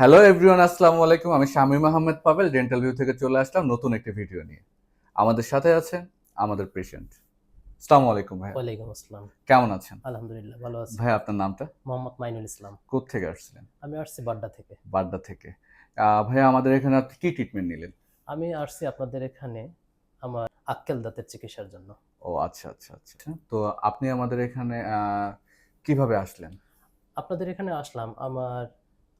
Hello everyone আসসালামু আলাইকুম। আমি শামীম আহমেদ পাবেল ডেন্টাল ভিউ থেকে চলে আসলাম নতুন একটি ভিডিও নিয়ে। আমাদের সাথে আছে আমাদের পেশেন্ট আসসালামু আলাইকুম ভাই ওয়ালাইকুম আসসালাম। কেমন আছেন? আলহামদুলিল্লাহ ভালো আছি। ভাই আপনার নামটা? মোহাম্মদ মাইনুল ইসলাম। কোথা থেকে আসছিলেন? আমি আসছি বাড্ডা থেকে। বাড্ডা থেকে। ভাইয়া আমাদের এখানে আপনি কি ট্রিটমেন্ট নিলেন? আমি আসছি আপনাদের এখানে আমার আক্কেল দাঁতের চিকিৎসার জন্য। ও আচ্ছা আচ্ছা আচ্ছা। তো আপনি আমাদের এখানে কীভাবে আসলেন? আপনাদের এখানে আসলাম আমার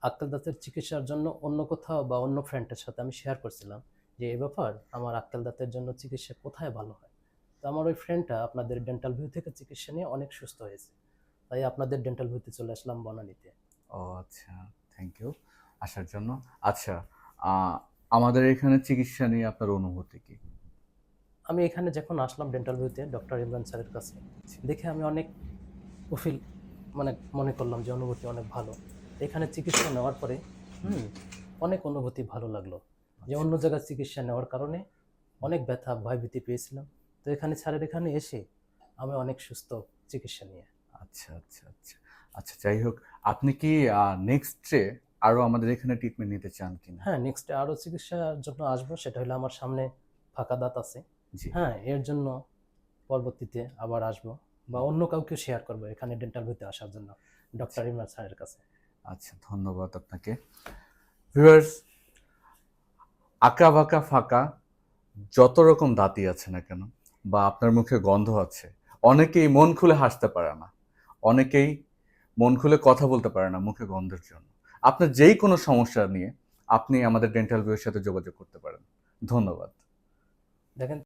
আক্কেল দাঁতের চিকিৎসার জন্য অন্য কোথাও বা অন্য ফ্রেন্ডের সাথে আমি শেয়ার করছিলাম যে এ ব্যাপার আমার আক্কেল দাঁতের জন্য চিকিৎসা কোথায় ভালো হয়? তো আমার ওই ফ্রেন্ডটা আপনাদের ডেন্টাল ভিউ থেকে চিকিৎসা নিয়ে অনেক সুস্থ হয়েছে। তাই আপনাদের ডেন্টাল ভিউতে চলে আসলাম বনানীতে। ও আচ্ছা থ্যাংক ইউ আসার জন্য। আচ্ছা আমাদের এখানে চিকিৎসা নিয়ে আপনার অনুভূতি কি? আমি এখানে যখন আসলাম ডেন্টাল ভিউতে ডক্টর ইমরান স্যারের কাছে দেখে আমি অনেক উফিল মানে মনে করলাম যে অনুভূতি অনেক ভালো। এখানে চিকিৎসা নেওয়ার পরে হুম অনেক অনুভূতি ভালো লাগল। যে অন্য জায়গায় চিকিৎসা নেওয়ার কারণে অনেক ব্যথা ভয়ভীতি পেয়েছিলাম। তো এখানে স্যারের এখানে এসে আমি অনেক সুস্থ চিকিৎসা নিয়ে। আচ্ছা আচ্ছা আচ্ছা। আচ্ছা যাই হোক আপনি কি নেক্সটে আরও আমাদের এখানে ট্রিটমেন্ট নিতে চান কিনা? হ্যাঁ নেক্সটে আরও চিকিৎসার জন্য আসব সেটা হলো আমার সামনে ফাঁকা দাঁত আছে। হ্যাঁ এর জন্য পরবর্তীতে আবার আসব বা অন্য কাউকে শেয়ার করব এখানে ডেন্টাল ভিউতে আসার জন্য ডক্টর ইমরান স্যারের কাছে। আচ্ছা ধন্যবাদ আপনাকে। ভিউয়ার্স, আঁকা বাঁকা ফাঁকা যত রকম দাঁতি আছে না কেন, বা আপনার মুখে গন্ধ আছে, অনেকেই মন খুলে হাসতে পারে না। অনেকেই মন খুলে কথা বলতে পারে না মুখে গন্ধের জন্য। আপনার যেই কোনো সমস্যা নিয়ে আপনি আমাদের ডেন্টাল ভিউয়ের সাথে যোগাযোগ করতে পারেন। ধন্যবাদ। দেখেন